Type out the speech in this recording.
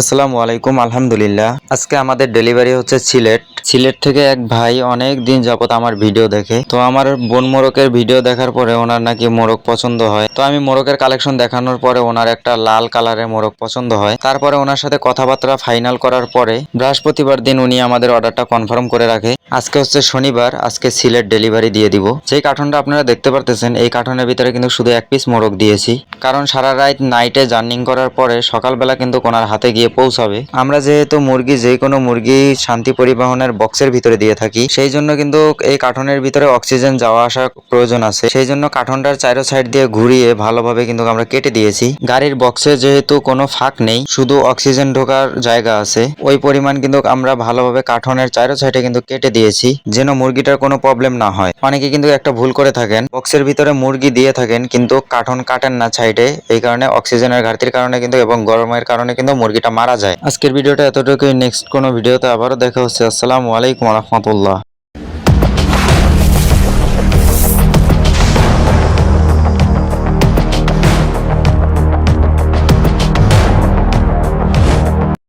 আসসালামু আলাইকুম, আলহামদুলিল্লাহ। আজকে আমাদের ডেলিভারি হচ্ছে সিলেট। সিলেট থেকে এক ভাই অনেক দিন যাবত আমার ভিডিও দেখে। তো আমার বোন মোরকের ভিডিও দেখার পরে ওনার নাকি মোরক পছন্দ হয়। তো আমি মোরকের কালেকশন দেখানোর পরে ওনার একটা লাল কালারের মোরক পছন্দ হয়। তারপরে ওনার সাথে কথাবার্তা ফাইনাল করার পরে বৃহস্পতিবার দিন উনি আমাদের অর্ডারটা কনফার্ম করে রাখে। আজকে হচ্ছে শনিবার, আজকে সিলেট ডেলিভারি দিয়ে দিব। যেই কার্টনটা আপনারা দেখতে পারতেছেন, এই কার্টনের ভিতরে কিন্তু শুধু এক পিস মোরগ দিয়েছি। কারণ সারা রাত নাইটে জার্নিং করার পরে সকালবেলা কিন্তু ওনার হাতে গিয়ে পৌঁছাবে। আমরা যেহেতু মুরগি, যে কোনো মুরগি শান্তি পরিবহনের বক্সের ভিতরে দিয়ে থাকি, সেই জন্য কিন্তু এই কার্টনের ভিতরে অক্সিজেন যাওয়া আসার প্রয়োজন আছে। সেই জন্য কার্টনটার চারো সাইড দিয়ে ঘুরিয়ে ভালোভাবে কিন্তু আমরা কেটে দিয়েছি। গাড়ির বক্সে যেহেতু কোনো ফাঁক নেই, শুধু অক্সিজেন ঢোকার জায়গা আছে, ওই পরিমাণ কিন্তু আমরা ভালোভাবে কার্টনের চারো সাইডে কিন্তু কেটে দিয়েছি, যেন মুরগিটার কোনো প্রবলেম না হয়। অনেকে কিন্তু একটা ভুল করে থাকেন। বক্সের ভিতরে মুরগি দিয়ে থাকেন, কিন্তু কাঠন কাটেন না সাইডে। এই কারণে অক্সিজেনের ঘাটতির কারণে কিন্তু এবং গরমের কারণে কিন্তু মুরগিটা মারা যায়। আজকের ভিডিওটা এতটুকুই। নেক্সট কোনো ভিডিওতে আবারও দেখা হচ্ছে। আসসালামু আলাইকুম রহমতুল্লাহ।